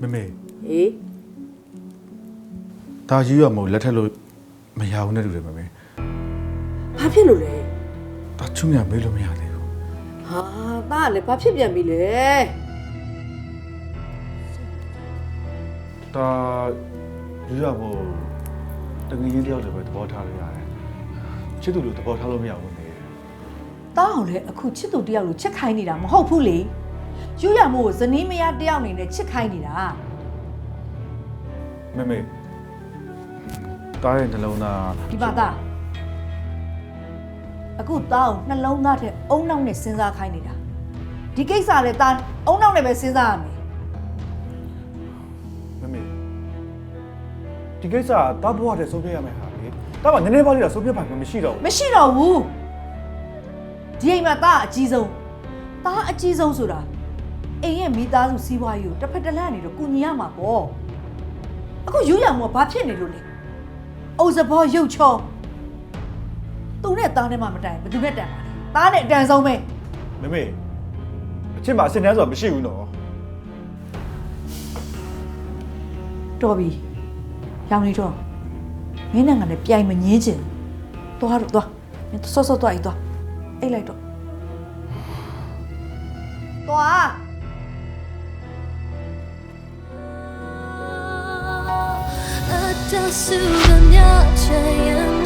မမေဟေးဒါယူရမဟုတ်လက်ထက်လို့မရဘူးနဲ့တူတယ်မမေဘာဖြစ်လို့လဲဒါချုံရမေးလို့မရသေးဘူးဟာတာကလည်းဘာဖြစ်ပြန်ပြီလဲဒါယူရမဟုတ်တကယ်ကြီးတယောက်တည်းပဲသဘောထားလို့ရတယ်ချစ်သူလို့သဘောထားလို့မရဘူးနေတားအောင်လဲအခုချစ်သူတယောက်လိုချစ်ခိုင်းနေတာမဟုတ်ဘူးလေ ယူရမို့ဇနီးမယားတယောက်အနေနဲ့ချစ်ခိုင်းနေတာမမေတားရဲ့နှလုံးသားဒီပါသားအခုတားအောင်နှလုံးသားထဲအုံနောက်နဲ့စဉ်းစားခိုင်းနေတာဒီကိစ္စလဲတားအုံနောက်နဲ့ပဲစဉ်းစားရမယ်မမေဒီကိစ္စကတားဘွားတဲ့ဆုံးဖြတ်ရမယ်ဟာလေတားကနည်းနည်းပါးလေးတော့ဆုံးဖြတ်ပိုင်ခွင့်မရှိတော့ဘူးမရှိတော့ဘူးဒီအိမ်မှာတားအကြီးဆုံးတားအကြီးဆုံးဆိုတာ အိမ်ရဲ့မိသားစုစီးပွားရေးကိုတစ်ဖက်တစ်လန့်နေတော့ကုညီရမှာပေါ့အခုယူရမို့ဘာဖြစ်နေလို့လဲအုပ်စဘောရုပ်ချောသူနဲ့တားနဲ့မှမတိုင်ဘယ်သူနဲ့တန်ပါလဲတားနဲ့အတန်ဆုံးပဲမမေအချစ်မှာအစင်တန်းဆိုတာမရှိဘူးနော်တော်ပြီရောင်နေတော့မင်းနဲ့ငါနဲ့ပြိုင်မငင်းချင်ဘူးသွားတော့သွားမင်းစောစောသွားဤသွားအိတ်လိုက်တော့သွား အတဆူကညချင်ငါထ